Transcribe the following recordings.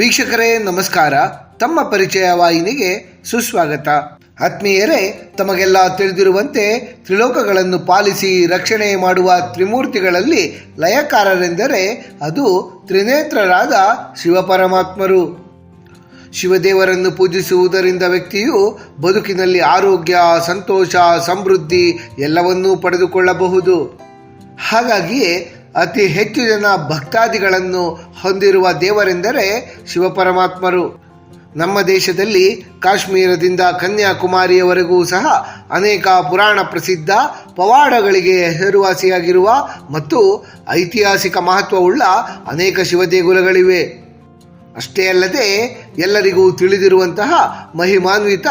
ವೀಕ್ಷಕರೇ, ನಮಸ್ಕಾರ. ತಮ್ಮ ಪರಿಚಯ ವಾಹಿನಿಗೆ ಸುಸ್ವಾಗತ. ಆತ್ಮೀಯರೇ, ತಮಗೆಲ್ಲ ತಿಳಿದಿರುವಂತೆ ತ್ರಿಲೋಕಗಳನ್ನು ಪಾಲಿಸಿ ರಕ್ಷಣೆ ಮಾಡುವ ತ್ರಿಮೂರ್ತಿಗಳಲ್ಲಿ ಲಯಕಾರರೆಂದರೆ ಅದು ತ್ರಿನೇತ್ರರಾದ ಶಿವಪರಮಾತ್ಮರು. ಶಿವದೇವರನ್ನು ಪೂಜಿಸುವುದರಿಂದ ವ್ಯಕ್ತಿಯು ಬದುಕಿನಲ್ಲಿ ಆರೋಗ್ಯ, ಸಂತೋಷ, ಸಮೃದ್ಧಿ ಎಲ್ಲವನ್ನೂ ಪಡೆದುಕೊಳ್ಳಬಹುದು. ಹಾಗಾಗಿಯೇ ಅತಿ ಹೆಚ್ಚು ಜನ ಭಕ್ತಾದಿಗಳನ್ನು ಹೊಂದಿರುವ ದೇವರೆಂದರೆ ಶಿವಪರಮಾತ್ಮರು. ನಮ್ಮ ದೇಶದಲ್ಲಿ ಕಾಶ್ಮೀರದಿಂದ ಕನ್ಯಾಕುಮಾರಿಯವರೆಗೂ ಸಹ ಅನೇಕ ಪುರಾಣ ಪ್ರಸಿದ್ಧ ಪವಾಡಗಳಿಗೆ ಹೆಸರುವಾಸಿಯಾಗಿರುವ ಮತ್ತು ಐತಿಹಾಸಿಕ ಮಹತ್ವವುಳ್ಳ ಅನೇಕ ಶಿವದೇಗುಲಗಳಿವೆ. ಅಷ್ಟೇ ಅಲ್ಲದೆ ಎಲ್ಲರಿಗೂ ತಿಳಿದಿರುವಂತಹ ಮಹಿಮಾನ್ವಿತ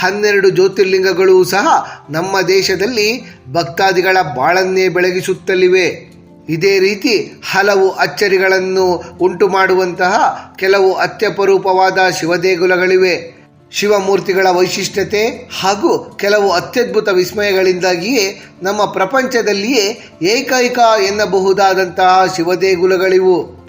ಹನ್ನೆರಡು ಜ್ಯೋತಿರ್ಲಿಂಗಗಳು ಸಹ ನಮ್ಮ ದೇಶದಲ್ಲಿ ಭಕ್ತಾದಿಗಳ ಬಾಳನ್ನೇ ಬೆಳಗಿಸುತ್ತಲಿವೆ. ಇದೇ ರೀತಿ ಹಲವು ಅಚ್ಚರಿಗಳನ್ನು ಉಂಟು ಮಾಡುವಂತಹ ಕೆಲವು ಅತ್ಯಪರೂಪವಾದ ಶಿವದೇಗುಲಗಳಿವೆ. ಶಿವಮೂರ್ತಿಗಳ ವೈಶಿಷ್ಟ್ಯತೆ ಹಾಗೂ ಕೆಲವು ಅತ್ಯದ್ಭುತ ವಿಸ್ಮಯಗಳಿಂದಾಗಿಯೇ ನಮ್ಮ ಪ್ರಪಂಚದಲ್ಲಿಯೇ ಏಕೈಕ ಎನ್ನಬಹುದಾದಂತಹ ಶಿವದೇಗುಲಗಳಿವು.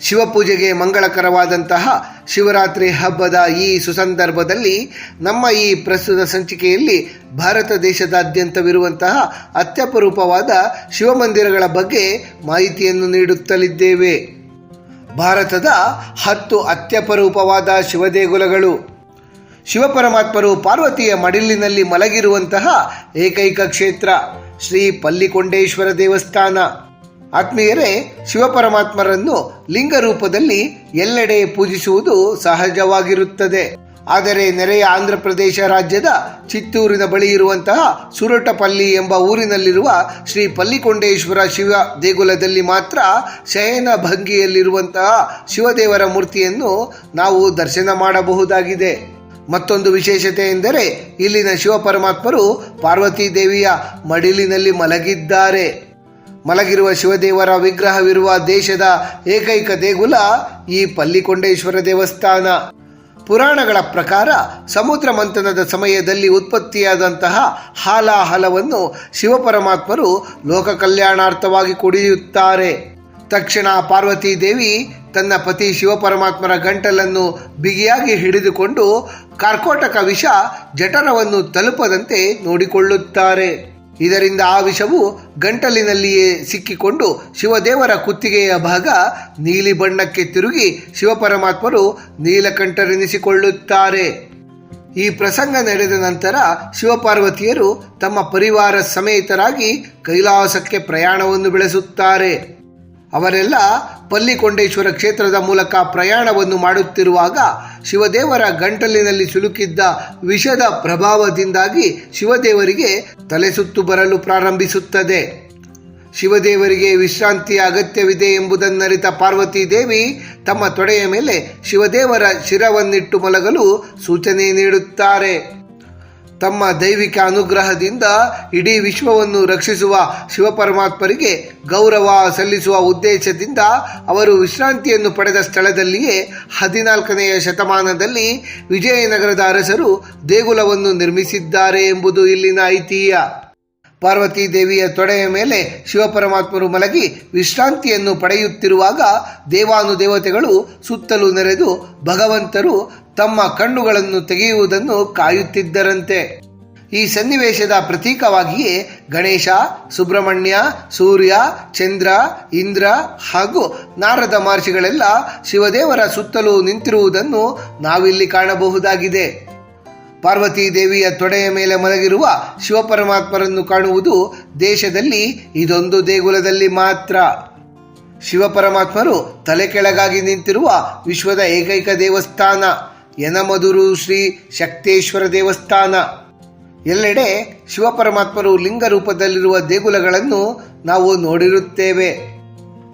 ಶಿವಪೂಜೆಗೆ ಮಂಗಳಕರವಾದಂತಹ ಶಿವರಾತ್ರಿ ಹಬ್ಬದ ಈ ಸುಸಂದರ್ಭದಲ್ಲಿ ನಮ್ಮ ಈ ಪ್ರಸ್ತುತ ಸಂಚಿಕೆಯಲ್ಲಿ ಭಾರತ ದೇಶದಾದ್ಯಂತವಿರುವಂತಹ ಅತ್ಯಪರೂಪವಾದ ಶಿವಮಂದಿರಗಳ ಬಗ್ಗೆ ಮಾಹಿತಿಯನ್ನು ನೀಡುತ್ತಲಿದ್ದೇವೆ. ಭಾರತದ ಹತ್ತು ಅತ್ಯಪರೂಪವಾದ ಶಿವದೇಗುಲಗಳು. ಶಿವಪರಮಾತ್ಮರು ಪಾರ್ವತಿಯ ಮಡಿಲಿನಲ್ಲಿ ಮಲಗಿರುವಂತಹ ಏಕೈಕ ಕ್ಷೇತ್ರ ಶ್ರೀ ಪಲ್ಲಿಕೊಂಡೇಶ್ವರ ದೇವಸ್ಥಾನ. ಆತ್ಮೀಯರೇ, ಶಿವಪರಮಾತ್ಮರನ್ನು ಲಿಂಗ ರೂಪದಲ್ಲಿ ಎಲ್ಲೆಡೆ ಪೂಜಿಸುವುದು ಸಹಜವಾಗಿರುತ್ತದೆ. ಆದರೆ ನೆರೆಯ ಆಂಧ್ರ ಪ್ರದೇಶ ರಾಜ್ಯದ ಚಿತ್ತೂರಿನ ಬಳಿ ಇರುವಂತಹ ಸುರಟಪಲ್ಲಿ ಎಂಬ ಊರಿನಲ್ಲಿರುವ ಶ್ರೀ ಪಲ್ಲಿಕೊಂಡೇಶ್ವರ ಶಿವ ದೇಗುಲದಲ್ಲಿ ಮಾತ್ರ ಶಯನ ಭಂಗಿಯಲ್ಲಿರುವಂತಹ ಶಿವದೇವರ ಮೂರ್ತಿಯನ್ನು ನಾವು ದರ್ಶನ ಮಾಡಬಹುದಾಗಿದೆ. ಮತ್ತೊಂದು ವಿಶೇಷತೆ ಎಂದರೆ, ಇಲ್ಲಿನ ಶಿವಪರಮಾತ್ಮರು ಪಾರ್ವತಿ ದೇವಿಯ ಮಡಿಲಿನಲ್ಲಿ ಮಲಗಿದ್ದಾರೆ. ಮಲಗಿರುವ ಶಿವದೇವರ ವಿಗ್ರಹವಿರುವ ದೇಶದ ಏಕೈಕ ದೇಗುಲ ಈ ಪಲ್ಲಿಕೊಂಡೇಶ್ವರ ದೇವಸ್ಥಾನ. ಪುರಾಣಗಳ ಪ್ರಕಾರ ಸಮುದ್ರ ಮಂಥನದ ಸಮಯದಲ್ಲಿ ಉತ್ಪತ್ತಿಯಾದಂತಹ ಹಾಲಾಹಲವನ್ನು ಶಿವಪರಮಾತ್ಮರು ಲೋಕ ಕಲ್ಯಾಣಾರ್ಥವಾಗಿ ಕುಡಿಯುತ್ತಾರೆ. ತಕ್ಷಣ ಪಾರ್ವತಿ ದೇವಿ ತನ್ನ ಪತಿ ಶಿವಪರಮಾತ್ಮರ ಗಂಟಲನ್ನು ಬಿಗಿಯಾಗಿ ಹಿಡಿದುಕೊಂಡು ಕಾರ್ಕೋಟಕ ವಿಷ ಜಠರವನ್ನು ತಲುಪದಂತೆ ನೋಡಿಕೊಳ್ಳುತ್ತಾರೆ. ಇದರಿಂದ ಆ ವಿಷವು ಗಂಟಲಿನಲ್ಲಿಯೇ ಸಿಕ್ಕಿಕೊಂಡು ಶಿವದೇವರ ಕುತ್ತಿಗೆಯ ಭಾಗ ನೀಲಿ ಬಣ್ಣಕ್ಕೆ ತಿರುಗಿ ಶಿವಪರಮಾತ್ಮರು ನೀಲಕಂಠರೆನಿಸಿಕೊಳ್ಳುತ್ತಾರೆ. ಈ ಪ್ರಸಂಗ ನಡೆದ ನಂತರ ಶಿವಪಾರ್ವತಿಯರು ತಮ್ಮ ಪರಿವಾರ ಸಮೇತರಾಗಿ ಕೈಲಾಸಕ್ಕೆ ಪ್ರಯಾಣವನ್ನು ಬೆಳೆಸುತ್ತಾರೆ. ಅವರೆಲ್ಲ ಪಲ್ಲಿಕೊಂಡೇಶ್ವರ ಕ್ಷೇತ್ರದ ಮೂಲಕ ಪ್ರಯಾಣವನ್ನು ಮಾಡುತ್ತಿರುವಾಗ ಶಿವದೇವರ ಗಂಟಲಿನಲ್ಲಿ ಸಿಲುಕಿದ್ದ ವಿಷದ ಪ್ರಭಾವದಿಂದಾಗಿ ಶಿವದೇವರಿಗೆ ತಲೆ ಸುತ್ತು ಬರಲು ಪ್ರಾರಂಭಿಸುತ್ತದೆ. ಶಿವದೇವರಿಗೆ ವಿಶ್ರಾಂತಿಯ ಅಗತ್ಯವಿದೆ ಎಂಬುದನ್ನರಿತ ಪಾರ್ವತಿ ದೇವಿ ತಮ್ಮ ತೊಡೆಯ ಮೇಲೆ ಶಿವದೇವರ ಶಿರವನ್ನಿಟ್ಟು ಮಲಗಲು ಸೂಚನೆ ನೀಡುತ್ತಾರೆ. ತಮ್ಮ ದೈವಿಕ ಅನುಗ್ರಹದಿಂದ ಇಡೀ ವಿಶ್ವವನ್ನು ರಕ್ಷಿಸುವ ಶಿವಪರಮಾತ್ಮರಿಗೆ ಗೌರವ ಸಲ್ಲಿಸುವ ಉದ್ದೇಶದಿಂದ ಅವರು ವಿಶ್ರಾಂತಿಯನ್ನು ಪಡೆದ ಸ್ಥಳದಲ್ಲಿಯೇ ಹದಿನಾಲ್ಕನೆಯ ಶತಮಾನದಲ್ಲಿ ವಿಜಯನಗರದ ಅರಸರು ದೇಗುಲವನ್ನು ನಿರ್ಮಿಸಿದ್ದಾರೆ ಎಂಬುದು ಇಲ್ಲಿನ ಐತಿಹ್ಯ. ಪಾರ್ವತಿ ದೇವಿಯ ತೊಡೆಯ ಮೇಲೆ ಶಿವಪರಮಾತ್ಮರು ಮಲಗಿ ವಿಶ್ರಾಂತಿಯನ್ನು ಪಡೆಯುತ್ತಿರುವಾಗ ದೇವಾನುದೇವತೆಗಳು ಸುತ್ತಲೂ ನೆರೆದು ಭಗವಂತರು ತಮ್ಮ ಕಣ್ಣುಗಳನ್ನು ತೆಗೆಯುವುದನ್ನು ಕಾಯುತ್ತಿದ್ದರಂತೆ. ಈ ಸನ್ನಿವೇಶದ ಪ್ರತೀಕವಾಗಿಯೇ ಗಣೇಶ, ಸುಬ್ರಹ್ಮಣ್ಯ, ಸೂರ್ಯ, ಚಂದ್ರ, ಇಂದ್ರ ಹಾಗೂ ನಾರದ ಮಹರ್ಷಿಗಳೆಲ್ಲ ಶಿವದೇವರ ಸುತ್ತಲೂ ನಿಂತಿರುವುದನ್ನು ನಾವಿಲ್ಲಿ ಕಾಣಬಹುದಾಗಿದೆ. ಪಾರ್ವತಿ ದೇವಿಯ ತೊಡೆಯ ಮೇಲೆ ಮಲಗಿರುವ ಶಿವಪರಮಾತ್ಮರನ್ನು ಕಾಣುವುದು ದೇಶದಲ್ಲಿ ಇದೊಂದು ದೇಗುಲದಲ್ಲಿ ಮಾತ್ರ. ಶಿವಪರಮಾತ್ಮರು ತಲೆ ಕೆಳಗಾಗಿ ನಿಂತಿರುವ ವಿಶ್ವದ ಏಕೈಕ ದೇವಸ್ಥಾನ ಯನಮಧುರು ಶ್ರೀ ಶಕ್ತೇಶ್ವರ ದೇವಸ್ಥಾನ. ಎಲ್ಲೆಡೆ ಶಿವಪರಮಾತ್ಮರು ಲಿಂಗ ರೂಪದಲ್ಲಿರುವ ದೇಗುಲಗಳನ್ನು ನಾವು ನೋಡಿರುತ್ತೇವೆ.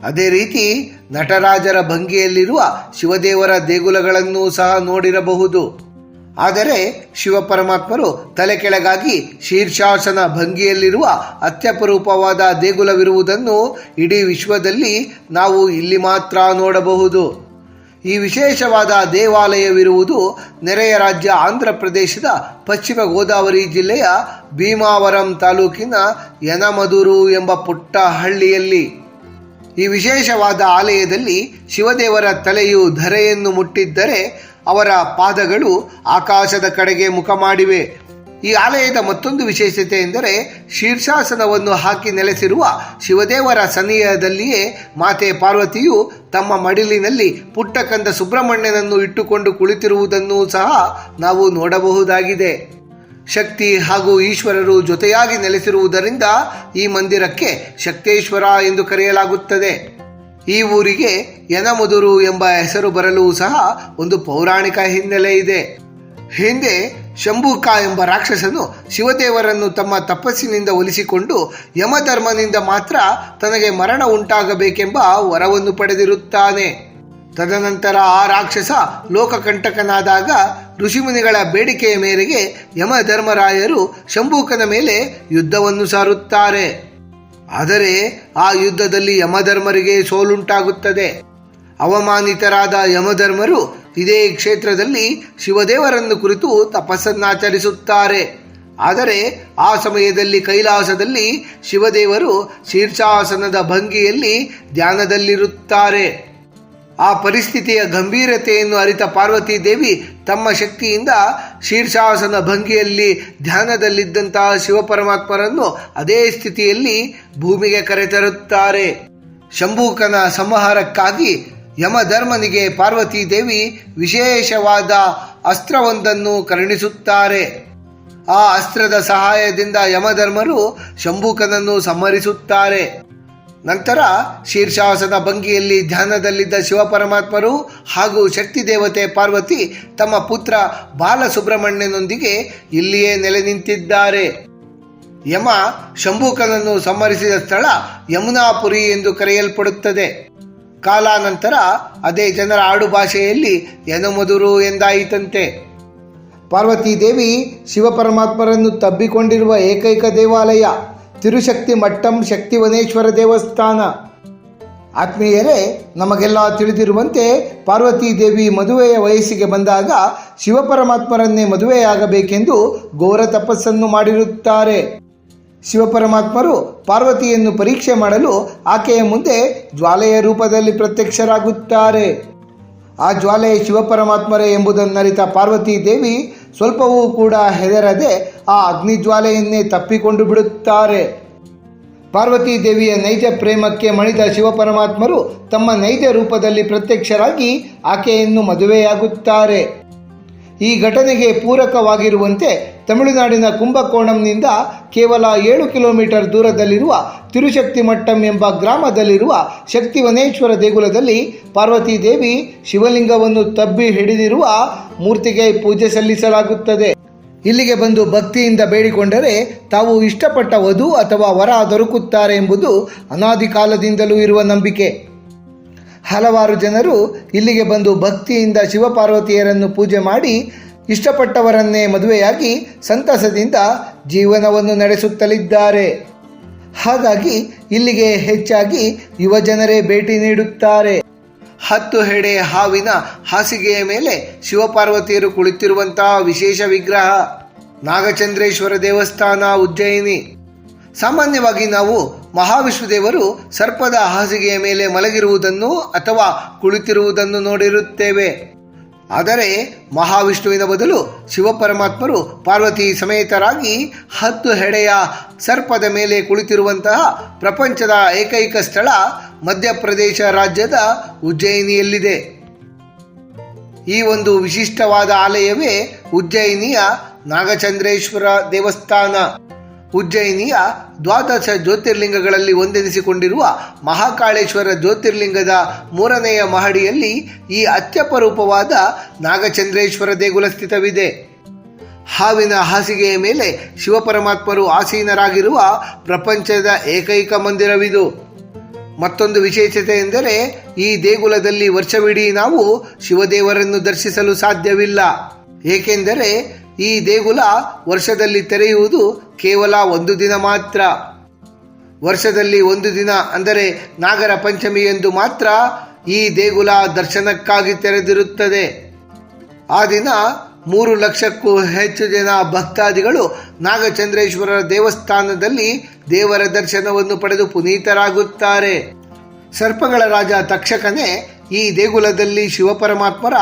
ಅದೇ ರೀತಿ ನಟರಾಜರ ಭಂಗಿಯಲ್ಲಿರುವ ಶಿವದೇವರ ದೇಗುಲಗಳನ್ನು ಸಹ ನೋಡಿರಬಹುದು. ಆದರೆ ಶಿವಪರಮಾತ್ಮರು ತಲೆ ಕೆಳಗಾಗಿ ಶೀರ್ಷಾಸನ ಭಂಗಿಯಲ್ಲಿರುವ ಅತ್ಯಪರೂಪವಾದ ದೇಗುಲವಿರುವುದನ್ನು ಇಡೀ ವಿಶ್ವದಲ್ಲಿ ನಾವು ಇಲ್ಲಿ ಮಾತ್ರ ನೋಡಬಹುದು. ಈ ವಿಶೇಷವಾದ ದೇವಾಲಯವಿರುವುದು ನೆರೆಯ ರಾಜ್ಯ ಆಂಧ್ರ ಪ್ರದೇಶದ ಪಶ್ಚಿಮ ಗೋದಾವರಿ ಜಿಲ್ಲೆಯ ಭೀಮಾವರಂ ತಾಲೂಕಿನ ಯನಮದೂರು ಎಂಬ ಪುಟ್ಟ ಹಳ್ಳಿಯಲ್ಲಿ ಈ ವಿಶೇಷವಾದ ಆಲಯದಲ್ಲಿ ಶಿವದೇವರ ತಲೆಯು ಧರೆಯನ್ನು ಮುಟ್ಟಿದ್ದರೆ ಅವರ ಪಾದಗಳು ಆಕಾಶದ ಕಡೆಗೆ ಮುಖ ಮಾಡಿವೆ. ಈ ಆಲಯದ ಮತ್ತೊಂದು ವಿಶೇಷತೆ ಎಂದರೆ ಶೀರ್ಷಾಸನವನ್ನು ಹಾಕಿ ನೆಲೆಸಿರುವ ಶಿವದೇವರ ಸನಿಹದಲ್ಲಿಯೇ ಮಾತೆ ಪಾರ್ವತಿಯು ತಮ್ಮ ಮಡಿಲಿನಲ್ಲಿ ಪುಟ್ಟಕಂದ ಸುಬ್ರಹ್ಮಣ್ಯನನ್ನು ಇಟ್ಟುಕೊಂಡು ಕುಳಿತಿರುವುದನ್ನು ಸಹ ನಾವು ನೋಡಬಹುದಾಗಿದೆ. ಶಕ್ತಿ ಹಾಗೂ ಈಶ್ವರರು ಜೊತೆಯಾಗಿ ನೆಲೆಸಿರುವುದರಿಂದ ಈ ಮಂದಿರಕ್ಕೆ ಶಕ್ತೇಶ್ವರ ಎಂದು ಕರೆಯಲಾಗುತ್ತದೆ. ಈ ಊರಿಗೆ ಯನಮುದುರು ಎಂಬ ಹೆಸರು ಬರಲು ಸಹ ಒಂದು ಪೌರಾಣಿಕ ಹಿನ್ನೆಲೆ ಇದೆ. ಹಿಂದೆ ಶಂಭುಕ ಎಂಬ ರಾಕ್ಷಸನು ಶಿವದೇವರನ್ನು ತಮ್ಮ ತಪಸ್ಸಿನಿಂದ ಒಲಿಸಿಕೊಂಡು ಯಮಧರ್ಮನಿಂದ ಮಾತ್ರ ತನಗೆ ಮರಣ ಉಂಟಾಗಬೇಕೆಂಬ ವರವನ್ನು ಪಡೆದಿರುತ್ತಾನೆ. ತದನಂತರ ಆ ರಾಕ್ಷಸ ಲೋಕಕಂಟಕನಾದಾಗ ಋಷಿಮುನಿಗಳ ಬೇಡಿಕೆಯ ಮೇರೆಗೆ ಯಮಧರ್ಮರಾಯರು ಶಂಭೂಕನ ಮೇಲೆ ಯುದ್ಧವನ್ನು ಸಾರುತ್ತಾರೆ. ಆದರೆ ಆ ಯುದ್ಧದಲ್ಲಿ ಯಮಧರ್ಮರಿಗೆ ಸೋಲುಂಟಾಗುತ್ತದೆ. ಅವಮಾನಿತರಾದ ಯಮಧರ್ಮರು ಇದೇ ಕ್ಷೇತ್ರದಲ್ಲಿ ಶಿವದೇವರನ್ನು ಕುರಿತು ತಪಸ್ಸನ್ನಾಚರಿಸುತ್ತಾರೆ. ಆದರೆ ಆ ಸಮಯದಲ್ಲಿ ಕೈಲಾಸದಲ್ಲಿ ಶಿವದೇವರು ಶೀರ್ಷಾಸನದ ಭಂಗಿಯಲ್ಲಿ ಧ್ಯಾನದಲ್ಲಿರುತ್ತಾರೆ. ಆ ಪರಿಸ್ಥಿತಿಯ ಗಂಭೀರತೆಯನ್ನು ಅರಿತ ಪಾರ್ವತಿ ದೇವಿ ತಮ್ಮ ಶಕ್ತಿಯಿಂದ ಶೀರ್ಷಾಸನ ಭಂಗಿಯಲ್ಲಿ ಧ್ಯಾನದಲ್ಲಿದ್ದಂತಹ ಶಿವಪರಮಾತ್ಮರನ್ನು ಅದೇ ಸ್ಥಿತಿಯಲ್ಲಿ ಭೂಮಿಗೆ ಕರೆತರುತ್ತಾರೆ. ಶಂಭೂಕನ ಸಂಹಾರಕ್ಕಾಗಿ ಯಮಧರ್ಮನಿಗೆ ಪಾರ್ವತಿ ದೇವಿ ವಿಶೇಷವಾದ ಅಸ್ತ್ರವೊಂದನ್ನು ಕರುಣಿಸುತ್ತಾರೆ. ಆ ಅಸ್ತ್ರದ ಸಹಾಯದಿಂದ ಯಮಧರ್ಮರು ಶಂಭೂಕನನ್ನು ಸಂಹರಿಸುತ್ತಾರೆ. ನಂತರ ಶೀರ್ಷಾಸನ ಭಂಗಿಯಲ್ಲಿ ಧ್ಯಾನದಲ್ಲಿದ್ದ ಶಿವಪರಮಾತ್ಮರು ಹಾಗೂ ಶಕ್ತಿ ದೇವತೆ ಪಾರ್ವತಿ ತಮ್ಮ ಪುತ್ರ ಬಾಲಸುಬ್ರಹ್ಮಣ್ಯನೊಂದಿಗೆ ಇಲ್ಲಿಯೇ ನೆಲೆ ನಿಂತಿದ್ದಾರೆ ಯಮ ಶಂಭೂಕನನ್ನು ಸಂಹರಿಸಿದ ಸ್ಥಳ ಯಮುನಾಪುರಿ ಎಂದು ಕರೆಯಲ್ಪಡುತ್ತದೆ. ಕಾಲಾನಂತರ ಅದೇ ಜನರ ಆಡು ಭಾಷೆಯಲ್ಲಿ ಯನಮದುರು ಎಂದಾಯಿತಂತೆ. ಪಾರ್ವತಿ ದೇವಿ ಶಿವಪರಮಾತ್ಮರನ್ನು ತಬ್ಬಿಕೊಂಡಿರುವ ಏಕೈಕ ದೇವಾಲಯ. ತಿರುಶಕ್ತಿ ಮಟ್ಟಂ ಶಕ್ತಿವನೇಶ್ವರ ದೇವಸ್ಥಾನ. ಆತ್ಮೀಯರೇ, ನಮಗೆಲ್ಲ ತಿಳಿದಿರುವಂತೆ ಪಾರ್ವತಿ ದೇವಿ ಮದುವೆಯ ವಯಸ್ಸಿಗೆ ಬಂದಾಗ ಶಿವಪರಮಾತ್ಮರನ್ನೇ ಮದುವೆಯಾಗಬೇಕೆಂದು ಘೋರ ತಪಸ್ಸನ್ನು ಮಾಡಿರುತ್ತಾರೆ. ಶಿವಪರಮಾತ್ಮರು ಪಾರ್ವತಿಯನ್ನು ಪರೀಕ್ಷೆ ಮಾಡಲು ಆಕೆಯ ಮುಂದೆ ಜ್ವಾಲೆಯ ರೂಪದಲ್ಲಿ ಪ್ರತ್ಯಕ್ಷರಾಗುತ್ತಾರೆ. ಆ ಜ್ವಾಲೆ ಶಿವಪರಮಾತ್ಮರೇ ಎಂಬುದನ್ನರಿತ ಪಾರ್ವತಿ ದೇವಿ ಸ್ವಲ್ಪವೂ ಕೂಡ ಹೆದರದೆ ಆ ಅಗ್ನಿಜ್ವಾಲೆಯನ್ನೇ ತಪ್ಪಿಕೊಂಡು ಬಿಡುತ್ತಾರೆ. ಪಾರ್ವತಿ ದೇವಿಯ ನೈಜ ಪ್ರೇಮಕ್ಕೆ ಮಣಿದ ಶಿವಪರಮಾತ್ಮರು ತಮ್ಮ ನೈಜ ರೂಪದಲ್ಲಿ ಪ್ರತ್ಯಕ್ಷರಾಗಿ ಆಕೆಯನ್ನು ಮದುವೆಯಾಗುತ್ತಾರೆ. ಈ ಘಟನೆಗೆ ಪೂರಕವಾಗಿರುವಂತೆ ತಮಿಳುನಾಡಿನ ಕುಂಭಕೋಣಂನಿಂದ ಕೇವಲ ಏಳು ಕಿಲೋಮೀಟರ್ ದೂರದಲ್ಲಿರುವ ತಿರುಶಕ್ತಿ ಮಟ್ಟಂ ಎಂಬ ಗ್ರಾಮದಲ್ಲಿರುವ ಶಕ್ತಿವನೇಶ್ವರ ದೇಗುಲದಲ್ಲಿ ಪಾರ್ವತಿ ದೇವಿ ಶಿವಲಿಂಗವನ್ನು ತಬ್ಬಿ ಹಿಡಿದಿರುವ ಮೂರ್ತಿಗೆ ಪೂಜೆ ಸಲ್ಲಿಸಲಾಗುತ್ತದೆ. ಇಲ್ಲಿಗೆ ಬಂದು ಭಕ್ತಿಯಿಂದ ಬೇಡಿಕೊಂಡರೆ ತಾವು ಇಷ್ಟಪಟ್ಟ ವಧು ಅಥವಾ ವರ ದೊರಕುತ್ತಾರೆ ಎಂಬುದು ಅನಾದಿ ಕಾಲದಿಂದಲೂ ಇರುವ ನಂಬಿಕೆ. ಹಲವಾರು ಜನರು ಇಲ್ಲಿಗೆ ಬಂದು ಭಕ್ತಿಯಿಂದ ಶಿವಪಾರ್ವತಿಯರನ್ನು ಪೂಜೆ ಮಾಡಿ ಇಷ್ಟಪಟ್ಟವರನ್ನೇ ಮದುವೆಯಾಗಿ ಸಂತಸದಿಂದ ಜೀವನವನ್ನು ನಡೆಸುತ್ತಲಿದ್ದಾರೆ. ಹಾಗಾಗಿ ಇಲ್ಲಿಗೆ ಹೆಚ್ಚಾಗಿ ಯುವಜನರೇ ಭೇಟಿ ನೀಡುತ್ತಾರೆ. ಹತ್ತು ಹೆಡೆ ಹಾವಿನ ಹಾಸಿಗೆಯ ಮೇಲೆ ಶಿವಪಾರ್ವತಿಯರು ಕುಳಿತಿರುವಂತಹ ವಿಶೇಷ ವಿಗ್ರಹ ನಾಗಚಂದ್ರೇಶ್ವರ ದೇವಸ್ಥಾನ ಉಜ್ಜಯಿನಿ. ಸಾಮಾನ್ಯವಾಗಿ ನಾವು ಮಹಾವಿಷ್ಣುದೇವರು ಸರ್ಪದ ಹಾಸಿಗೆಯ ಮೇಲೆ ಮಲಗಿರುವುದನ್ನು ಅಥವಾ ಕುಳಿತಿರುವುದನ್ನು ನೋಡಿರುತ್ತೇವೆ. ಆದರೆ ಮಹಾವಿಷ್ಣುವಿನ ಬದಲು ಶಿವಪರಮಾತ್ಮರು ಪಾರ್ವತಿ ಸಮೇತರಾಗಿ ಹತ್ತು ಹೆಡೆಯ ಸರ್ಪದ ಮೇಲೆ ಕುಳಿತಿರುವಂತಹ ಪ್ರಪಂಚದ ಏಕೈಕ ಸ್ಥಳ ಮಧ್ಯಪ್ರದೇಶ ರಾಜ್ಯದ ಉಜ್ಜಯಿನಿಯಲ್ಲಿದೆ. ಈ ಒಂದು ವಿಶಿಷ್ಟವಾದ ಆಲಯವೇ ಉಜ್ಜಯಿನಿಯ ನಾಗಚಂದ್ರೇಶ್ವರ ದೇವಸ್ಥಾನ. ಉಜ್ಜಯಿನಿಯ ದ್ವಾದಶ ಜ್ಯೋತಿರ್ಲಿಂಗಗಳಲ್ಲಿ ಒಂದೆನಿಸಿಕೊಂಡಿರುವ ಮಹಾಕಾಳೇಶ್ವರ ಜ್ಯೋತಿರ್ಲಿಂಗದ ಮೂರನೆಯ ಮಹಡಿಯಲ್ಲಿ ಈ ಅತ್ಯಪರೂಪವಾದ ನಾಗಚಂದ್ರೇಶ್ವರ ದೇಗುಲ ಸ್ಥಿತವಿದೆ. ಹಾವಿನ ಹಾಸಿಗೆಯ ಮೇಲೆ ಶಿವಪರಮಾತ್ಮರು ಆಸೀನರಾಗಿರುವ ಪ್ರಪಂಚದ ಏಕೈಕ ಮಂದಿರವಿದು. ಮತ್ತೊಂದು ವಿಶೇಷತೆ ಎಂದರೆ ಈ ದೇಗುಲದಲ್ಲಿ ವರ್ಷವಿಡೀ ನಾವು ಶಿವದೇವರನ್ನು ದರ್ಶಿಸಲು ಸಾಧ್ಯವಿಲ್ಲ. ಏಕೆಂದರೆ ಈ ದೇಗುಲ ವರ್ಷದಲ್ಲಿ ತೆರೆಯುವುದು ಕೇವಲ ಒಂದು ದಿನ ಮಾತ್ರ. ವರ್ಷದಲ್ಲಿ ಒಂದು ದಿನ ಅಂದರೆ ನಾಗರ ಪಂಚಮಿ ಎಂದು ಮಾತ್ರ ಈ ದೇಗುಲ ದರ್ಶನಕ್ಕಾಗಿ ತೆರೆದಿರುತ್ತದೆ. ಆ ದಿನ ಮೂರು ಲಕ್ಷಕ್ಕೂ ಹೆಚ್ಚು ಜನ ಭಕ್ತಾದಿಗಳು ನಾಗಚಂದ್ರೇಶ್ವರ ದೇವಸ್ಥಾನದಲ್ಲಿ ದೇವರ ದರ್ಶನವನ್ನು ಪಡೆದು ಪುನೀತರಾಗುತ್ತಾರೆ. ಸರ್ಪಗಳ ರಾಜ ತಕ್ಷಕನೇ ಈ ದೇಗುಲದಲ್ಲಿ ಶಿವಪರಮಾತ್ಮರ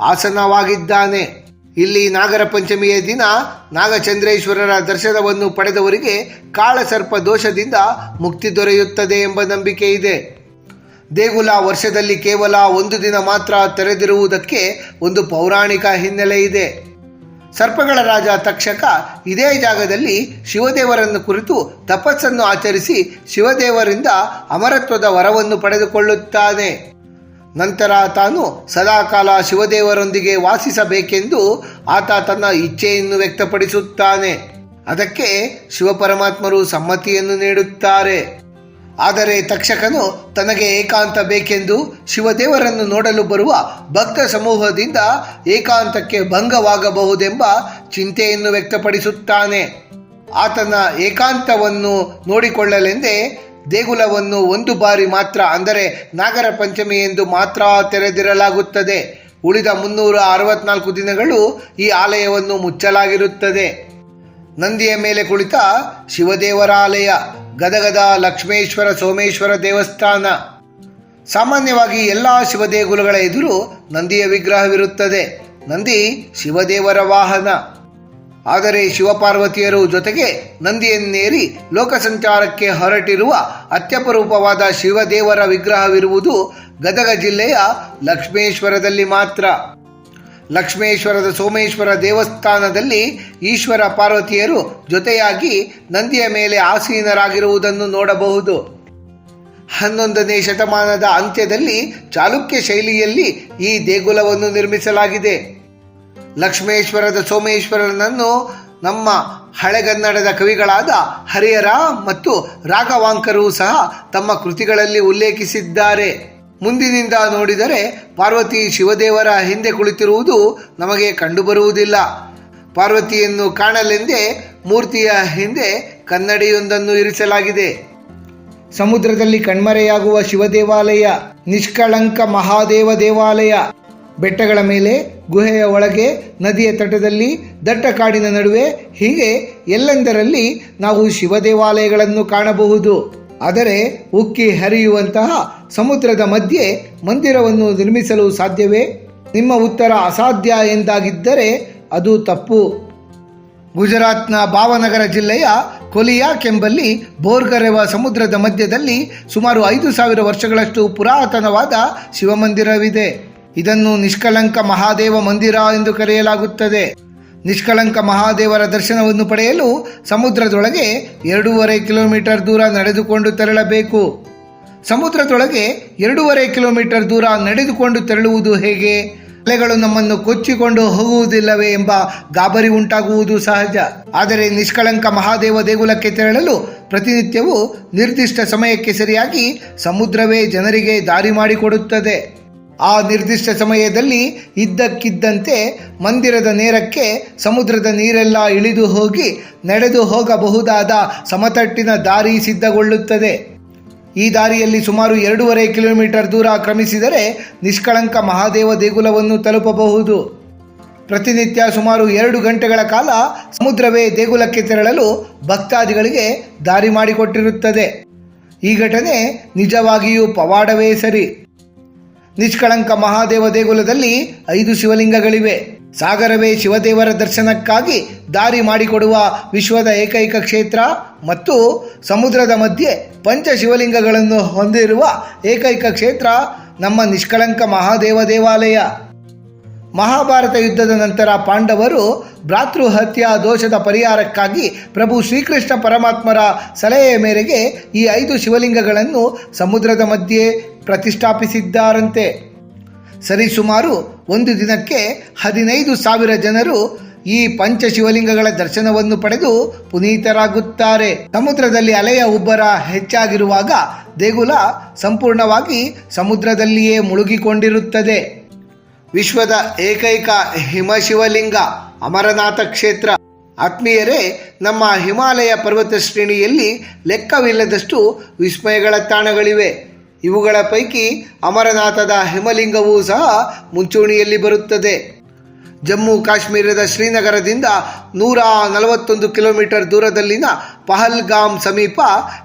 ಆಸನವಾಗಿದ್ದಾನೆ. ಇಲ್ಲಿ ನಾಗರ ಪಂಚಮಿಯ ದಿನ ನಾಗಚಂದ್ರೇಶ್ವರರ ದರ್ಶನವನ್ನು ಪಡೆದವರಿಗೆ ಕಾಳಸರ್ಪ ದೋಷದಿಂದ ಮುಕ್ತಿ ದೊರೆಯುತ್ತದೆ ಎಂಬ ನಂಬಿಕೆ ಇದೆ. ದೇಗುಲ ವರ್ಷದಲ್ಲಿ ಕೇವಲ ಒಂದು ದಿನ ಮಾತ್ರ ತೆರೆದಿರುವುದಕ್ಕೆ ಒಂದು ಪೌರಾಣಿಕ ಹಿನ್ನೆಲೆ ಇದೆ. ಸರ್ಪಗಳ ರಾಜ ತಕ್ಷಕ ಇದೇ ಜಾಗದಲ್ಲಿ ಶಿವದೇವರನ್ನು ಕುರಿತು ತಪಸ್ಸನ್ನು ಆಚರಿಸಿ ಶಿವದೇವರಿಂದ ಅಮರತ್ವದ ವರವನ್ನು ಪಡೆದುಕೊಳ್ಳುತ್ತಾನೆ. ನಂತರ ತಾನು ಸದಾಕಾಲ ಶಿವದೇವರೊಂದಿಗೆ ವಾಸಿಸಬೇಕೆಂದು ಆತ ತನ್ನ ಇಚ್ಛೆಯನ್ನು ವ್ಯಕ್ತಪಡಿಸುತ್ತಾನೆ. ಅದಕ್ಕೆ ಶಿವಪರಮಾತ್ಮರು ಸಮ್ಮತಿಯನ್ನು ನೀಡುತ್ತಾರೆ. ಆದರೆ ತಕ್ಷಕನು ತನಗೆ ಏಕಾಂತ ಬೇಕೆಂದು ಶಿವದೇವರನ್ನು ನೋಡಲು ಬರುವ ಭಕ್ತ ಸಮೂಹದಿಂದ ಏಕಾಂತಕ್ಕೆ ಭಂಗವಾಗಬಹುದೆಂಬ ಚಿಂತೆಯನ್ನು ವ್ಯಕ್ತಪಡಿಸುತ್ತಾನೆ. ಆತನ ಏಕಾಂತವನ್ನು ನೋಡಿಕೊಳ್ಳಲೆಂದೇ ದೇಗುಲವನ್ನು ಒಂದು ಬಾರಿ ಮಾತ್ರ, ಅಂದರೆ ನಾಗರ ಪಂಚಮಿ ಎಂದು ಮಾತ್ರ ತೆರೆದಿರಲಾಗುತ್ತದೆ. ಉಳಿದ ಮುನ್ನೂರ ಅರವತ್ನಾಲ್ಕು ದಿನಗಳು ಈ ಆಲಯವನ್ನು ಮುಚ್ಚಲಾಗಿರುತ್ತದೆ. ನಂದಿಯ ಮೇಲೆ ಕುಳಿತ ಶಿವದೇವರ ಆಲಯ ಗದಗದ ಲಕ್ಷ್ಮೇಶ್ವರ ಸೋಮೇಶ್ವರ ದೇವಸ್ಥಾನ. ಸಾಮಾನ್ಯವಾಗಿ ಎಲ್ಲ ಶಿವದೇಗುಲಗಳ ಎದುರು ನಂದಿಯ ವಿಗ್ರಹವಿರುತ್ತದೆ. ನಂದಿ ಶಿವದೇವರ ವಾಹನ. ಆದರೆ ಶಿವಪಾರ್ವತಿಯರು ಜೊತೆಗೆ ನಂದಿಯನ್ನೇರಿ ಲೋಕ ಸಂಚಾರಕ್ಕೆ ಹೊರಟಿರುವ ಅತ್ಯಪರೂಪವಾದ ಶಿವದೇವರ ವಿಗ್ರಹವಿರುವುದು ಗದಗ ಜಿಲ್ಲೆಯ ಲಕ್ಷ್ಮೇಶ್ವರದಲ್ಲಿ ಮಾತ್ರ. ಲಕ್ಷ್ಮೇಶ್ವರದ ಸೋಮೇಶ್ವರ ದೇವಸ್ಥಾನದಲ್ಲಿ ಈಶ್ವರ ಪಾರ್ವತಿಯರು ಜೊತೆಯಾಗಿ ನಂದಿಯ ಮೇಲೆ ಆಸೀನರಾಗಿರುವುದನ್ನು ನೋಡಬಹುದು. ಹನ್ನೊಂದನೇ ಶತಮಾನದ ಅಂತ್ಯದಲ್ಲಿ ಚಾಲುಕ್ಯ ಶೈಲಿಯಲ್ಲಿ ಈ ದೇಗುಲವನ್ನು ನಿರ್ಮಿಸಲಾಗಿದೆ. ಲಕ್ಷ್ಮೇಶ್ವರದ ಸೋಮೇಶ್ವರನನ್ನು ನಮ್ಮ ಹಳೆಗನ್ನಡದ ಕವಿಗಳಾದ ಹರಿಹರ ಮತ್ತು ರಾಘವಾಂಕರು ಸಹ ತಮ್ಮ ಕೃತಿಗಳಲ್ಲಿ ಉಲ್ಲೇಖಿಸಿದ್ದಾರೆ. ಮುಂದಿನಿಂದ ನೋಡಿದರೆ ಪಾರ್ವತಿ ಶಿವದೇವರ ಹಿಂದೆ ಕುಳಿತಿರುವುದು ನಮಗೆ ಕಂಡುಬರುವುದಿಲ್ಲ. ಪಾರ್ವತಿಯನ್ನು ಕಾಣಲೆಂದೇ ಮೂರ್ತಿಯ ಹಿಂದೆ ಕನ್ನಡಿಯೊಂದನ್ನು ಇರಿಸಲಾಗಿದೆ. ಸಮುದ್ರದಲ್ಲಿ ಕಣ್ಮರೆಯಾಗುವ ಶಿವದೇವಾಲಯ, ನಿಷ್ಕಳಂಕ ಮಹಾದೇವ ದೇವಾಲಯ ಬೆಟ್ಟಗಳ ಮೇಲೆ, ಗುಹೆಯ ಒಳಗೆ, ನದಿಯ ತಟದಲ್ಲಿ, ದಟ್ಟ ಕಾಡಿನ ನಡುವೆ, ಹೀಗೆ ಎಲ್ಲೆಂದರಲ್ಲಿ ನಾವು ಶಿವ ದೇವಾಲಯಗಳನ್ನು ಕಾಣಬಹುದು. ಆದರೆ ಉಕ್ಕಿ ಹರಿಯುವಂತಹ ಸಮುದ್ರದ ಮಧ್ಯೆ ಮಂದಿರವನ್ನು ನಿರ್ಮಿಸಲು ಸಾಧ್ಯವೇ? ನಿಮ್ಮ ಉತ್ತರ ಅಸಾಧ್ಯ ಎಂದಾಗಿದ್ದರೆ ಅದು ತಪ್ಪು. ಗುಜರಾತ್ನ ಭಾವನಗರ ಜಿಲ್ಲೆಯ ಕೊಲಿಯಾ ಕೆಂಬಲ್ಲಿ ಬೋರ್ಗರೆವ ಸಮುದ್ರದ ಮಧ್ಯದಲ್ಲಿ ಸುಮಾರು ಐದು ಸಾವಿರ ವರ್ಷಗಳಷ್ಟು ಪುರಾತನವಾದ ಶಿವಮಂದಿರವಿದೆ. ಇದನ್ನು ನಿಷ್ಕಳಂಕ ಮಹಾದೇವ ಮಂದಿರ ಎಂದು ಕರೆಯಲಾಗುತ್ತದೆ. ನಿಷ್ಕಳಂಕ ಮಹಾದೇವರ ದರ್ಶನವನ್ನು ಪಡೆಯಲು ಸಮುದ್ರದೊಳಗೆ ಎರಡೂವರೆ ಕಿಲೋಮೀಟರ್ ದೂರ ನಡೆದುಕೊಂಡು ತೆರಳಬೇಕು. ಸಮುದ್ರದೊಳಗೆ ಎರಡೂವರೆ ಕಿಲೋಮೀಟರ್ ದೂರ ನಡೆದುಕೊಂಡು ತೆರಳುವುದು ಹೇಗೆ? ಅಲೆಗಳು ನಮ್ಮನ್ನು ಕೊಚ್ಚಿಕೊಂಡು ಹೋಗುವುದಿಲ್ಲವೇ ಎಂಬ ಗಾಬರಿ ಉಂಟಾಗುವುದು ಸಹಜ. ಆದರೆ ನಿಷ್ಕಳಂಕ ಮಹಾದೇವ ದೇಗುಲಕ್ಕೆ ತೆರಳಲು ಪ್ರತಿನಿತ್ಯವೂ ನಿರ್ದಿಷ್ಟ ಸಮಯಕ್ಕೆ ಸರಿಯಾಗಿ ಸಮುದ್ರವೇ ಜನರಿಗೆ ದಾರಿ ಮಾಡಿಕೊಡುತ್ತದೆ. ಆ ನಿರ್ದಿಷ್ಟ ಸಮಯದಲ್ಲಿ ಇದ್ದಕ್ಕಿದ್ದಂತೆ ಮಂದಿರದ ನೇರಕ್ಕೆ ಸಮುದ್ರದ ನೀರೆಲ್ಲ ಇಳಿದು ಹೋಗಿ ನಡೆದು ಹೋಗಬಹುದಾದ ಸಮತಟ್ಟಿನ ದಾರಿ ಸಿದ್ಧಗೊಳ್ಳುತ್ತದೆ. ಈ ದಾರಿಯಲ್ಲಿ ಸುಮಾರು ಎರಡೂವರೆ ಕಿಲೋಮೀಟರ್ ದೂರ ಕ್ರಮಿಸಿದರೆ ನಿಷ್ಕಳಂಕ ಮಹಾದೇವ ದೇಗುಲವನ್ನು ತಲುಪಬಹುದು. ಪ್ರತಿನಿತ್ಯ ಸುಮಾರು ಎರಡು ಗಂಟೆಗಳ ಕಾಲ ಸಮುದ್ರವೇ ದೇಗುಲಕ್ಕೆ ತೆರಳಲು ಭಕ್ತಾದಿಗಳಿಗೆ ದಾರಿ ಮಾಡಿಕೊಟ್ಟಿರುತ್ತದೆ. ಈ ಘಟನೆ ನಿಜವಾಗಿಯೂ ಪವಾಡವೇ ಸರಿ. ನಿಷ್ಕಳಂಕ ಮಹಾದೇವ ದೇಗುಲದಲ್ಲಿ ಐದು ಶಿವಲಿಂಗಗಳಿವೆ. ಸಾಗರವೇ ಶಿವದೇವರ ದರ್ಶನಕ್ಕಾಗಿ ದಾರಿ ಮಾಡಿಕೊಡುವ ವಿಶ್ವದ ಏಕೈಕ ಕ್ಷೇತ್ರ ಮತ್ತು ಸಮುದ್ರದ ಮಧ್ಯೆ ಪಂಚ ಶಿವಲಿಂಗಗಳನ್ನು ಹೊಂದಿರುವ ಏಕೈಕ ಕ್ಷೇತ್ರ ನಮ್ಮ ನಿಷ್ಕಳಂಕ ಮಹಾದೇವ ದೇವಾಲಯ. ಮಹಾಭಾರತ ಯುದ್ಧದ ನಂತರ ಪಾಂಡವರು ಭ್ರಾತೃಹತ್ಯಾ ದೋಷದ ಪರಿಹಾರಕ್ಕಾಗಿ ಪ್ರಭು ಶ್ರೀಕೃಷ್ಣ ಪರಮಾತ್ಮರ ಸಲಹೆಯ ಮೇರೆಗೆ ಈ ಐದು ಶಿವಲಿಂಗಗಳನ್ನು ಸಮುದ್ರದ ಮಧ್ಯೆ ಪ್ರತಿಷ್ಠಾಪಿಸಿದ್ದಾರಂತೆ. ಸರಿಸುಮಾರು ಒಂದು ದಿನಕ್ಕೆ ಹದಿನೈದು ಸಾವಿರ ಜನರು ಈ ಪಂಚ ಶಿವಲಿಂಗಗಳ ದರ್ಶನವನ್ನು ಪಡೆದು ಪುನೀತರಾಗುತ್ತಾರೆ. ಸಮುದ್ರದಲ್ಲಿ ಅಲೆಯ ಉಬ್ಬರ ಹೆಚ್ಚಾಗಿರುವಾಗ ದೇಗುಲ ಸಂಪೂರ್ಣವಾಗಿ ಸಮುದ್ರದಲ್ಲಿಯೇ ಮುಳುಗಿಕೊಂಡಿರುತ್ತದೆ. ವಿಶ್ವದ ಏಕೈಕ ಹಿಮಶಿವಲಿಂಗ ಅಮರನಾಥ ಕ್ಷೇತ್ರ. ಆತ್ಮೀಯರೇ, ನಮ್ಮ ಹಿಮಾಲಯ ಪರ್ವತ ಶ್ರೇಣಿಯಲ್ಲಿ ಲೆಕ್ಕವಿಲ್ಲದಷ್ಟು ವಿಸ್ಮಯಗಳ ತಾಣಗಳಿವೆ. ಇವುಗಳ ಪೈಕಿ ಅಮರನಾಥದ ಹಿಮಲಿಂಗವೂ ಸಹ ಮುಂಚೂಣಿಯಲ್ಲಿ ಬರುತ್ತದೆ. ಜಮ್ಮು ಕಾಶ್ಮೀರದ ಶ್ರೀನಗರದಿಂದ ನೂರ ನಲವತ್ತೊಂದು ಕಿಲೋಮೀಟರ್ ದೂರದಲ್ಲಿನ ಪಹಲ್ಗಾಮ್ ಸಮೀಪ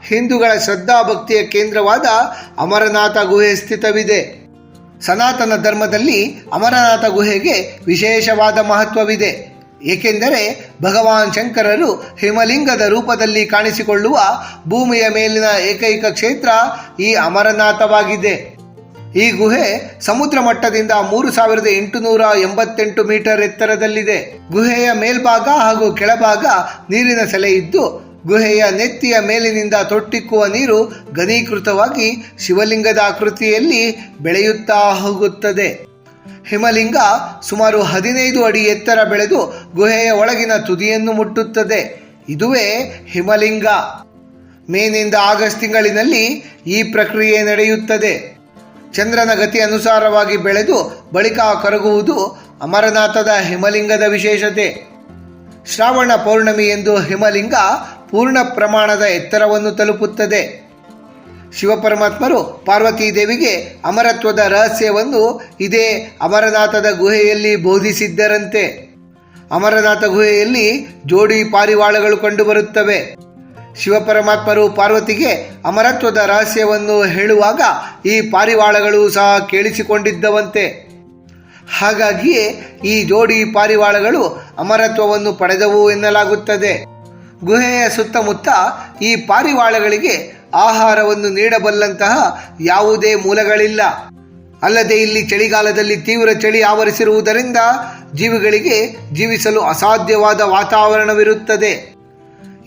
ಹಿಂದೂಗಳ ಶ್ರದ್ಧಾಭಕ್ತಿಯ ಕೇಂದ್ರವಾದ ಅಮರನಾಥ ಗುಹೆ ಸ್ಥಿತವಿದೆ. ಸನಾತನ ಧರ್ಮದಲ್ಲಿ ಅಮರನಾಥ ಗುಹೆಗೆ ವಿಶೇಷವಾದ ಮಹತ್ವವಿದೆ. ಏಕೆಂದರೆ ಭಗವಾನ್ ಶಂಕರರು ಹಿಮಲಿಂಗದ ರೂಪದಲ್ಲಿ ಕಾಣಿಸಿಕೊಳ್ಳುವ ಭೂಮಿಯ ಮೇಲಿನ ಏಕೈಕ ಕ್ಷೇತ್ರ ಈ ಅಮರನಾಥವಾಗಿದೆ. ಈ ಗುಹೆ ಸಮುದ್ರ ಮಟ್ಟದಿಂದ ಮೂರು ಸಾವಿರದ ಎಂಟುನೂರ ಎಂಬತ್ತೆಂಟು ಮೀಟರ್ ಎತ್ತರದಲ್ಲಿದೆ. ಗುಹೆಯ ಮೇಲ್ಭಾಗ ಹಾಗೂ ಕೆಳಭಾಗ ನೀರಿನ ಸೆಲೆ ಇದ್ದು ಗುಹೆಯ ನೆತ್ತಿಯ ಮೇಲಿನಿಂದ ತೊಟ್ಟಿಕ್ಕುವ ನೀರು ಘನೀಕೃತವಾಗಿ ಶಿವಲಿಂಗದ ಆಕೃತಿಯಲ್ಲಿ ಬೆಳೆಯುತ್ತಾ ಹೋಗುತ್ತದೆ. ಹಿಮಲಿಂಗ ಸುಮಾರು ಹದಿನೈದು ಅಡಿ ಎತ್ತರ ಬೆಳೆದು ಗುಹೆಯ ಒಳಗಿನ ತುದಿಯನ್ನು ಮುಟ್ಟುತ್ತದೆ. ಇದುವೇ ಹಿಮಲಿಂಗ. ಮೇನಿಂದ ಆಗಸ್ಟ್ ತಿಂಗಳಿನಲ್ಲಿ ಈ ಪ್ರಕ್ರಿಯೆ ನಡೆಯುತ್ತದೆ. ಚಂದ್ರನ ಗತಿ ಅನುಸಾರವಾಗಿ ಬೆಳೆದು ಬಳಿಕ ಕರಗುವುದು ಅಮರನಾಥದ ಹಿಮಲಿಂಗದ ವಿಶೇಷತೆ. ಶ್ರಾವಣ ಪೌರ್ಣಮಿ ಎಂದು ಹಿಮಲಿಂಗ ಪೂರ್ಣ ಪ್ರಮಾಣದ ಎತ್ತರವನ್ನು ತಲುಪುತ್ತದೆ. ಶಿವಪರಮಾತ್ಮರು ಪಾರ್ವತೀ ದೇವಿಗೆ ಅಮರತ್ವದ ರಹಸ್ಯವನ್ನು ಇದೇ ಅಮರನಾಥದ ಗುಹೆಯಲ್ಲಿ ಬೋಧಿಸಿದ್ದರಂತೆ. ಅಮರನಾಥ ಗುಹೆಯಲ್ಲಿ ಜೋಡಿ ಪಾರಿವಾಳಗಳು ಕಂಡುಬರುತ್ತವೆ. ಶಿವಪರಮಾತ್ಮರು ಪಾರ್ವತಿಗೆ ಅಮರತ್ವದ ರಹಸ್ಯವನ್ನು ಹೇಳುವಾಗ ಈ ಪಾರಿವಾಳಗಳು ಸಹ ಕೇಳಿಸಿಕೊಂಡಿದ್ದವಂತೆ. ಹಾಗಾಗಿಯೇ ಈ ಜೋಡಿ ಪಾರಿವಾಳಗಳು ಅಮರತ್ವವನ್ನು ಪಡೆದವು ಎನ್ನಲಾಗುತ್ತದೆ. ಗುಹೆಯ ಸುತ್ತಮುತ್ತ ಈ ಪಾರಿವಾಳಗಳಿಗೆ ಆಹಾರವನ್ನು ನೀಡಬಲ್ಲಂತಹ ಯಾವುದೇ ಮೂಲಗಳಿಲ್ಲ. ಅಲ್ಲದೆ ಇಲ್ಲಿ ಚಳಿಗಾಲದಲ್ಲಿ ತೀವ್ರ ಚಳಿ ಆವರಿಸಿರುವುದರಿಂದ ಜೀವಿಗಳಿಗೆ ಜೀವಿಸಲು ಅಸಾಧ್ಯವಾದ ವಾತಾವರಣವಿರುತ್ತದೆ.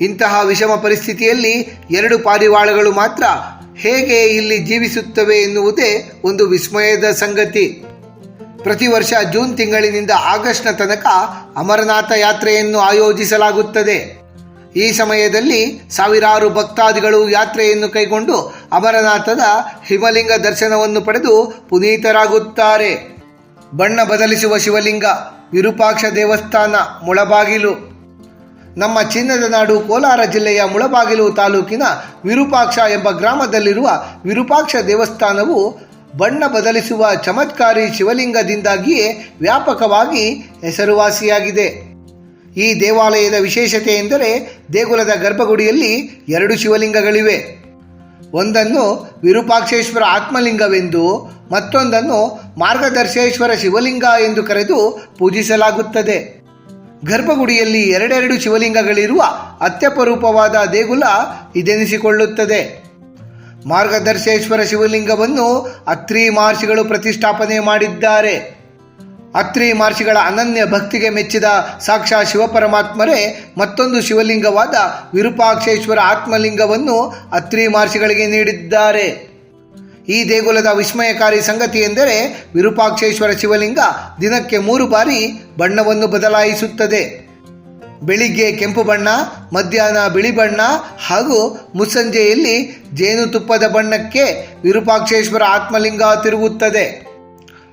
ಇಂತಹ ವಿಷಮ ಪರಿಸ್ಥಿತಿಯಲ್ಲಿ ಎರಡು ಪಾರಿವಾಳಗಳು ಮಾತ್ರ ಹೇಗೆ ಇಲ್ಲಿ ಜೀವಿಸುತ್ತವೆ ಎನ್ನುವುದೇ ಒಂದು ವಿಸ್ಮಯದ ಸಂಗತಿ. ಪ್ರತಿ ವರ್ಷ ಜೂನ್ ತಿಂಗಳಿನಿಂದ ಆಗಸ್ಟ್ನ ತನಕ ಅಮರನಾಥ ಯಾತ್ರೆಯನ್ನು ಆಯೋಜಿಸಲಾಗುತ್ತದೆ. ಈ ಸಮಯದಲ್ಲಿ ಸಾವಿರಾರು ಭಕ್ತಾದಿಗಳು ಯಾತ್ರೆಯನ್ನು ಕೈಗೊಂಡು ಅಮರನಾಥದ ಹಿಮಲಿಂಗ ದರ್ಶನವನ್ನು ಪಡೆದು ಪುನೀತರಾಗುತ್ತಾರೆ. ಬಣ್ಣ ಬದಲಿಸುವ ಶಿವಲಿಂಗ, ವಿರೂಪಾಕ್ಷ ದೇವಸ್ಥಾನ, ಮುಳಬಾಗಿಲು. ನಮ್ಮ ಚಿನ್ನದ ನಾಡು ಕೋಲಾರ ಜಿಲ್ಲೆಯ ಮುಳಬಾಗಿಲು ತಾಲೂಕಿನ ವಿರೂಪಾಕ್ಷ ಎಂಬ ಗ್ರಾಮದಲ್ಲಿರುವ ವಿರೂಪಾಕ್ಷ ದೇವಸ್ಥಾನವು ಬಣ್ಣ ಬದಲಿಸುವ ಚಮತ್ಕಾರಿ ಶಿವಲಿಂಗದಿಂದಾಗಿಯೇ ವ್ಯಾಪಕವಾಗಿ ಹೆಸರುವಾಸಿಯಾಗಿದೆ. ಈ ದೇವಾಲಯದ ವಿಶೇಷತೆ ಎಂದರೆ ದೇಗುಲದ ಗರ್ಭಗುಡಿಯಲ್ಲಿ ಎರಡು ಶಿವಲಿಂಗಗಳಿವೆ. ಒಂದನ್ನು ವಿರೂಪಾಕ್ಷೇಶ್ವರ ಆತ್ಮಲಿಂಗವೆಂದು, ಮತ್ತೊಂದನ್ನು ಮಾರ್ಗದರ್ಶೇಶ್ವರ ಶಿವಲಿಂಗ ಎಂದು ಕರೆದು ಪೂಜಿಸಲಾಗುತ್ತದೆ. ಗರ್ಭಗುಡಿಯಲ್ಲಿ ಎರಡೆರಡು ಶಿವಲಿಂಗಗಳಿರುವ ಅತ್ಯಪರೂಪವಾದ ದೇಗುಲ ಇದೆನಿಸಿಕೊಳ್ಳುತ್ತದೆ. ಮಾರ್ಗದರ್ಶೇಶ್ವರ ಶಿವಲಿಂಗವನ್ನು ಅತ್ರಿ ಮಹರ್ಷಿಗಳು ಪ್ರತಿಷ್ಠಾಪನೆ ಮಾಡಿದ್ದಾರೆ. ಅತ್ರಿ ಮಹರ್ಷಿಗಳ ಅನನ್ಯ ಭಕ್ತಿಗೆ ಮೆಚ್ಚಿದ ಸಾಕ್ಷಾ ಶಿವಪರಮಾತ್ಮರೇ ಮತ್ತೊಂದು ಶಿವಲಿಂಗವಾದ ವಿರೂಪಾಕ್ಷೇಶ್ವರ ಆತ್ಮಲಿಂಗವನ್ನು ಅತ್ರಿ ಮಹರ್ಷಿಗಳಿಗೆ ನೀಡಿದ್ದಾರೆ. ಈ ದೇಗುಲದ ವಿಸ್ಮಯಕಾರಿ ಸಂಗತಿ ಎಂದರೆ ವಿರೂಪಾಕ್ಷೇಶ್ವರ ಶಿವಲಿಂಗ ದಿನಕ್ಕೆ ಮೂರು ಬಾರಿ ಬಣ್ಣವನ್ನು ಬದಲಾಯಿಸುತ್ತದೆ. ಬೆಳಿಗ್ಗೆ ಕೆಂಪು ಬಣ್ಣ, ಮಧ್ಯಾಹ್ನ ಬಿಳಿ ಬಣ್ಣ ಹಾಗೂ ಮುಸ್ಸಂಜೆಯಲ್ಲಿ ಜೇನುತುಪ್ಪದ ಬಣ್ಣಕ್ಕೆ ವಿರೂಪಾಕ್ಷೇಶ್ವರ ಆತ್ಮಲಿಂಗ ತಿರುಗುತ್ತದೆ.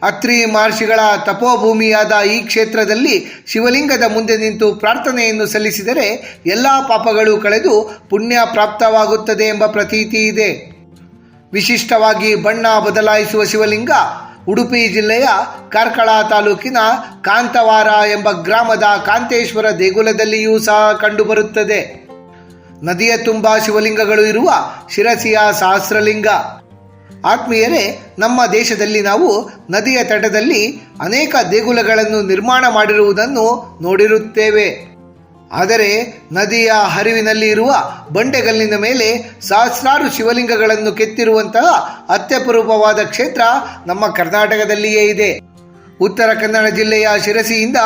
ಅತ್ರಿ ಮಹರ್ಷಿಗಳ ತಪೋಭೂಮಿಯಾದ ಈ ಕ್ಷೇತ್ರದಲ್ಲಿ ಶಿವಲಿಂಗದ ಮುಂದೆ ನಿಂತು ಪ್ರಾರ್ಥನೆಯನ್ನು ಸಲ್ಲಿಸಿದರೆ ಎಲ್ಲ ಪಾಪಗಳು ಕಳೆದು ಪುಣ್ಯ ಪ್ರಾಪ್ತವಾಗುತ್ತದೆ ಎಂಬ ಪ್ರತೀತಿ ಇದೆ. ವಿಶಿಷ್ಟವಾಗಿ ಬಣ್ಣ ಬದಲಾಯಿಸುವ ಶಿವಲಿಂಗ ಉಡುಪಿ ಜಿಲ್ಲೆಯ ಕಾರ್ಕಳ ತಾಲೂಕಿನ ಕಾಂತವಾರ ಎಂಬ ಗ್ರಾಮದ ಕಾಂತೇಶ್ವರ ದೇಗುಲದಲ್ಲಿಯೂ ಸಹ ಕಂಡುಬರುತ್ತದೆ. ನದಿಯ ತುಂಬ ಶಿವಲಿಂಗಗಳು ಇರುವ ಶಿರಸಿಯ ಸಹಸ್ರಲಿಂಗ. ಆತ್ಮೀಯರೇ, ನಮ್ಮ ದೇಶದಲ್ಲಿ ನಾವು ನದಿಯ ತಟದಲ್ಲಿ ಅನೇಕ ದೇಗುಲಗಳನ್ನು ನಿರ್ಮಾಣ ಮಾಡಿರುವುದನ್ನು ನೋಡಿರುತ್ತೇವೆ. ಆದರೆ ನದಿಯ ಹರಿವಿನಲ್ಲಿ ಇರುವ ಬಂಡೆಗಲ್ಲಿನ ಮೇಲೆ ಸಹಸ್ರಾರು ಶಿವಲಿಂಗಗಳನ್ನು ಕೆತ್ತಿರುವಂತಹ ಅತ್ಯಪರೂಪವಾದ ಕ್ಷೇತ್ರ ನಮ್ಮ ಕರ್ನಾಟಕದಲ್ಲಿಯೇ ಇದೆ. ಉತ್ತರ ಕನ್ನಡ ಜಿಲ್ಲೆಯ ಶಿರಸಿಯಿಂದ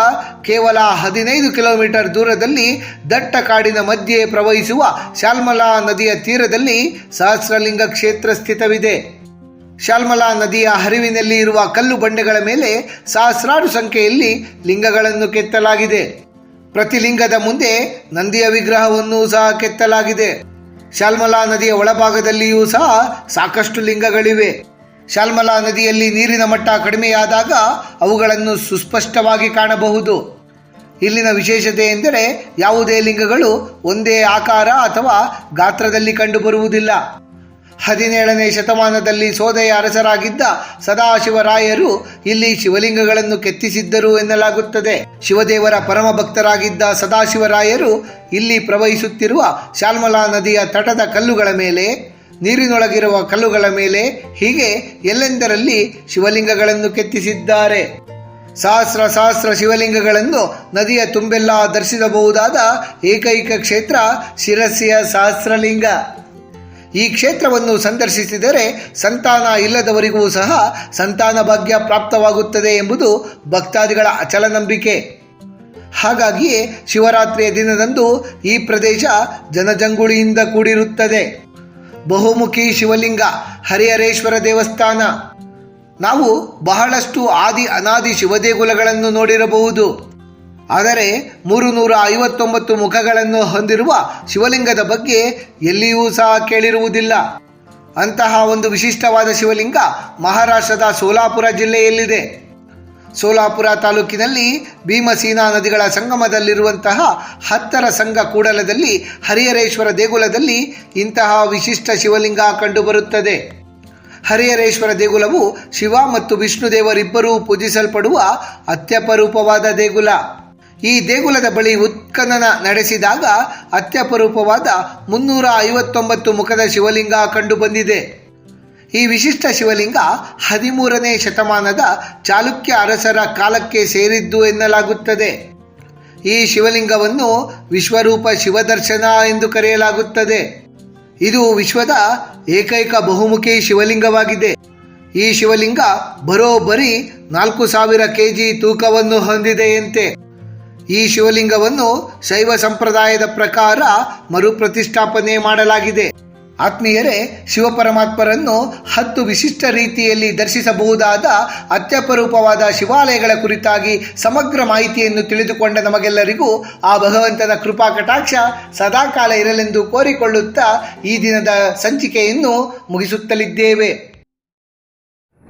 ಕೇವಲ ಹದಿನೈದು ಕಿಲೋಮೀಟರ್ ದೂರದಲ್ಲಿ ದಟ್ಟ ಕಾಡಿನ ಮಧ್ಯೆ ಪ್ರವಹಿಸುವ ಶಾಲ್ಮಲಾ ನದಿಯ ತೀರದಲ್ಲಿ ಸಹಸ್ರಲಿಂಗ ಕ್ಷೇತ್ರ ಸ್ಥಿತವಿದೆ. ಶಾಲ್ಮಲಾ ನದಿಯ ಹರಿವಿನಲ್ಲಿ ಇರುವ ಕಲ್ಲು ಬಂಡೆಗಳ ಮೇಲೆ ಸಹಸ್ರಾರು ಸಂಖ್ಯೆಯಲ್ಲಿ ಲಿಂಗಗಳನ್ನು ಕೆತ್ತಲಾಗಿದೆ. ಪ್ರತಿ ಲಿಂಗದ ಮುಂದೆ ನಂದಿಯ ವಿಗ್ರಹವನ್ನು ಸಹ ಕೆತ್ತಲಾಗಿದೆ. ಶಾಲ್ಮಲಾ ನದಿಯ ಒಳಭಾಗದಲ್ಲಿಯೂ ಸಹ ಸಾಕಷ್ಟು ಲಿಂಗಗಳಿವೆ. ಶಾಲ್ಮಲಾ ನದಿಯಲ್ಲಿ ನೀರಿನ ಮಟ್ಟ ಕಡಿಮೆಯಾದಾಗ ಅವುಗಳನ್ನು ಸುಸ್ಪಷ್ಟವಾಗಿ ಕಾಣಬಹುದು. ಇಲ್ಲಿನ ವಿಶೇಷತೆ ಎಂದರೆ ಯಾವುದೇ ಲಿಂಗಗಳು ಒಂದೇ ಆಕಾರ ಅಥವಾ ಗಾತ್ರದಲ್ಲಿ ಕಂಡುಬರುವುದಿಲ್ಲ. ಹದಿನೇಳನೇ ಶತಮಾನದಲ್ಲಿ ಸೋದೆಯ ಅರಸರಾಗಿದ್ದ ಸದಾಶಿವರಾಯರು ಇಲ್ಲಿ ಶಿವಲಿಂಗಗಳನ್ನು ಕೆತ್ತಿಸಿದ್ದರು ಎನ್ನಲಾಗುತ್ತದೆ. ಶಿವದೇವರ ಪರಮ ಭಕ್ತರಾಗಿದ್ದ ಸದಾಶಿವರಾಯರು ಇಲ್ಲಿ ಪ್ರವಹಿಸುತ್ತಿರುವ ಶಾಲ್ಮಲಾ ನದಿಯ ತಟದ ಕಲ್ಲುಗಳ ಮೇಲೆ, ನೀರಿನೊಳಗಿರುವ ಕಲ್ಲುಗಳ ಮೇಲೆ, ಹೀಗೆ ಎಲ್ಲೆಂದರಲ್ಲಿ ಶಿವಲಿಂಗಗಳನ್ನು ಕೆತ್ತಿಸಿದ್ದಾರೆ. ಸಹಸ್ರ ಸಹಸ್ರ ಶಿವಲಿಂಗಗಳನ್ನು ನದಿಯ ತುಂಬೆಲ್ಲ ದರ್ಶಿಸಬಹುದಾದ ಏಕೈಕ ಕ್ಷೇತ್ರ ಶಿರಸಿಯ ಸಹಸ್ರಲಿಂಗ. ಈ ಕ್ಷೇತ್ರವನ್ನು ಸಂದರ್ಶಿಸಿದರೆ ಸಂತಾನ ಇಲ್ಲದವರಿಗೂ ಸಹ ಸಂತಾನ ಭಾಗ್ಯ ಪ್ರಾಪ್ತವಾಗುತ್ತದೆ ಎಂಬುದು ಭಕ್ತಾದಿಗಳ ಅಚಲ ನಂಬಿಕೆ ಹಾಗಾಗಿಯೇ ಶಿವರಾತ್ರಿಯ ದಿನದಂದು ಈ ಪ್ರದೇಶ ಜನಜಂಗುಳಿಯಿಂದ ಕೂಡಿರುತ್ತದೆ. ಬಹುಮುಖಿ ಶಿವಲಿಂಗ, ಹರಿಹರೇಶ್ವರ ದೇವಸ್ಥಾನ. ನಾವು ಬಹಳಷ್ಟು ಆದಿ ಅನಾದಿ ಶಿವದೇಗುಲಗಳನ್ನು ನೋಡಿರಬಹುದು. ಆದರೆ ಮೂರು ನೂರ ಐವತ್ತೊಂಬತ್ತು ಮುಖಗಳನ್ನು ಹೊಂದಿರುವ ಶಿವಲಿಂಗದ ಬಗ್ಗೆ ಎಲ್ಲಿಯೂ ಸಹ ಕೇಳಿರುವುದಿಲ್ಲ. ಅಂತಹ ಒಂದು ವಿಶಿಷ್ಟವಾದ ಶಿವಲಿಂಗ ಮಹಾರಾಷ್ಟ್ರದ ಸೋಲಾಪುರ ಜಿಲ್ಲೆಯಲ್ಲಿದೆ. ಸೋಲಾಪುರ ತಾಲೂಕಿನಲ್ಲಿ ಭೀಮಸೀನಾ ನದಿಗಳ ಸಂಗಮದಲ್ಲಿರುವಂತಹ ಹತ್ತರ ಸಂಘ ಕೂಡಲದಲ್ಲಿ ಹರಿಹರೇಶ್ವರ ದೇಗುಲದಲ್ಲಿ ಇಂತಹ ವಿಶಿಷ್ಟ ಶಿವಲಿಂಗ ಕಂಡುಬರುತ್ತದೆ. ಹರಿಹರೇಶ್ವರ ದೇಗುಲವು ಶಿವ ಮತ್ತು ವಿಷ್ಣುದೇವರಿಬ್ಬರೂ ಪೂಜಿಸಲ್ಪಡುವ ಅತ್ಯಪರೂಪವಾದ ದೇಗುಲ. ಈ ದೇಗುಲದ ಬಳಿ ಉತ್ಖನನ ನಡೆಸಿದಾಗ ಅತ್ಯಪರೂಪವಾದ ಮುನ್ನೂರ ಐವತ್ತೊಂಬತ್ತು ಮುಖದ ಶಿವಲಿಂಗ ಕಂಡುಬಂದಿದೆ ಈ ವಿಶಿಷ್ಟ ಶಿವಲಿಂಗ ಹದಿಮೂರನೇ ಶತಮಾನದ ಚಾಲುಕ್ಯ ಅರಸರ ಕಾಲಕ್ಕೆ ಸೇರಿದ್ದು ಎನ್ನಲಾಗುತ್ತದೆ. ಈ ಶಿವಲಿಂಗವನ್ನು ವಿಶ್ವರೂಪ ಶಿವದರ್ಶನ ಎಂದು ಕರೆಯಲಾಗುತ್ತದೆ. ಇದು ವಿಶ್ವದ ಏಕೈಕ ಬಹುಮುಖಿ ಶಿವಲಿಂಗವಾಗಿದೆ. ಈ ಶಿವಲಿಂಗ ಬರೋಬ್ಬರಿ ನಾಲ್ಕು ಸಾವಿರ ಕೆಜಿ ತೂಕವನ್ನು ಹೊಂದಿದೆಯಂತೆ. ಈ ಶಿವಲಿಂಗವನ್ನು ಶೈವ ಸಂಪ್ರದಾಯದ ಪ್ರಕಾರ ಮರುಪ್ರತಿಷ್ಠಾಪನೆ ಮಾಡಲಾಗಿದೆ. ಆತ್ಮೀಯರೇ, ಶಿವಪರಮಾತ್ಮರನ್ನು ಹತ್ತು ವಿಶಿಷ್ಟ ರೀತಿಯಲ್ಲಿ ದರ್ಶಿಸಬಹುದಾದ ಅತ್ಯಪರೂಪವಾದ ಶಿವಾಲಯಗಳ ಕುರಿತಾಗಿ ಸಮಗ್ರ ಮಾಹಿತಿಯನ್ನು ತಿಳಿದುಕೊಂಡ ನಮಗೆಲ್ಲರಿಗೂ ಆ ಭಗವಂತನ ಕೃಪಾ ಕಟಾಕ್ಷ ಸದಾಕಾಲ ಇರಲೆಂದು ಕೋರಿಕೊಳ್ಳುತ್ತಾ ಈ ದಿನದ ಸಂಚಿಕೆಯನ್ನು ಮುಗಿಸುತ್ತಲಿದ್ದೇವೆ.